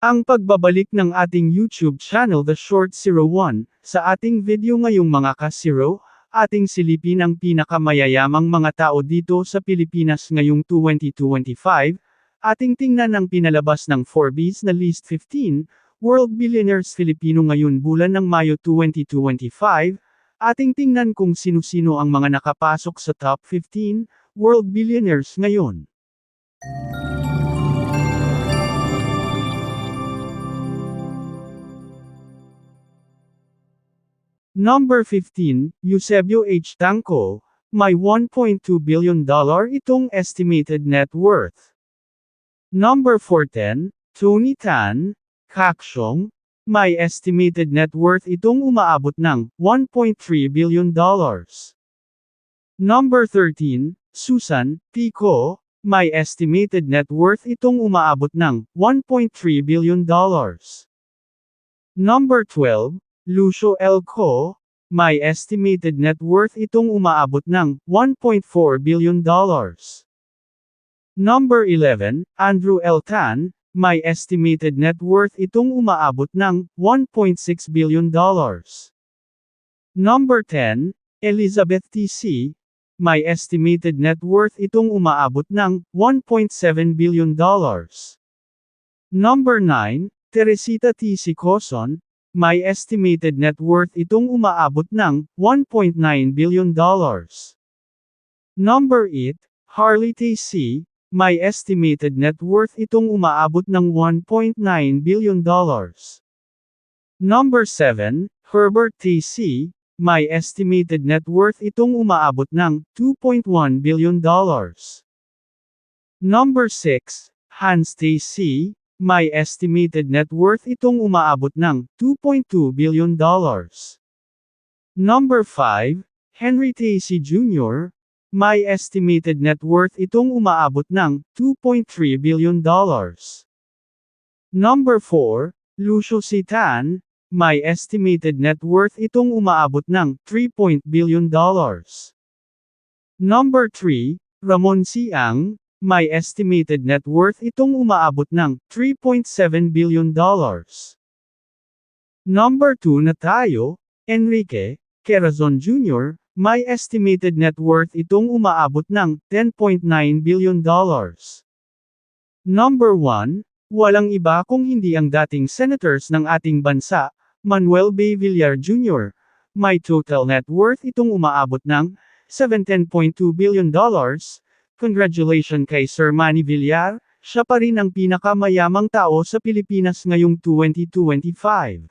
Ang pagbabalik ng ating YouTube channel The Short 01, sa ating video ngayong mga ka-zero, ating silipin ang pinakamayayamang mga tao dito sa Pilipinas ngayong 2025, ating tingnan ang pinalabas ng Forbes na List 15, World Billionaires Filipino ngayon bulan ng Mayo 2025, ating tingnan kung sino-sino ang mga nakapasok sa top 15, World Billionaires ngayon. Number 15, Eusebio H. Tanco, may $1.2 billion itong estimated net worth. Number 410, Tony Tan, Kakshong, may estimated net worth itong umaabot ng $1.3 billion. Number 13, Susan Pico, may estimated net worth itong umaabot ng $1.3 billion. Number 12, Lucio L. Co., may estimated net worth itong umaabot ng $1.4 billion. Number 11, Andrew L. Tan, may estimated net worth itong umaabot ng $1.6 billion. Number 10, Elizabeth T.C., may estimated net worth itong umaabot ng $1.7 billion. Number 9, Teresita T.C. Coson, may estimated net worth itong umaabot ng $1.9 billion. Number 8, Harley T.C., may estimated net worth itong umaabot ng $1.9 billion. Number 7, Herbert T.C., may estimated net worth itong umaabot ng $2.1 billion. Number 6, Hans T.C., may estimated net worth itong umaabot ng $2.2 billion. Number 5, Henry T.C. Jr., may estimated net worth itong umaabot ng $2.3 billion. Number 4, Lucio C. Tan, may estimated net worth itong umaabot ng $3. billion. Number 3, Ramon C. May estimated net worth itong umaabot ng $3.7 billion. Number 2 na tayo, Enrique Quezon Jr., may estimated net worth itong umaabot ng $10.9 billion. Number 1, walang iba kung hindi ang dating senators ng ating bansa, Manuel B. Villar Jr., may total net worth itong umaabot ng $17.2 billion. Congratulations kay Sir Manny Villar, siya pa rin ang pinakamayamang tao sa Pilipinas ngayong 2025.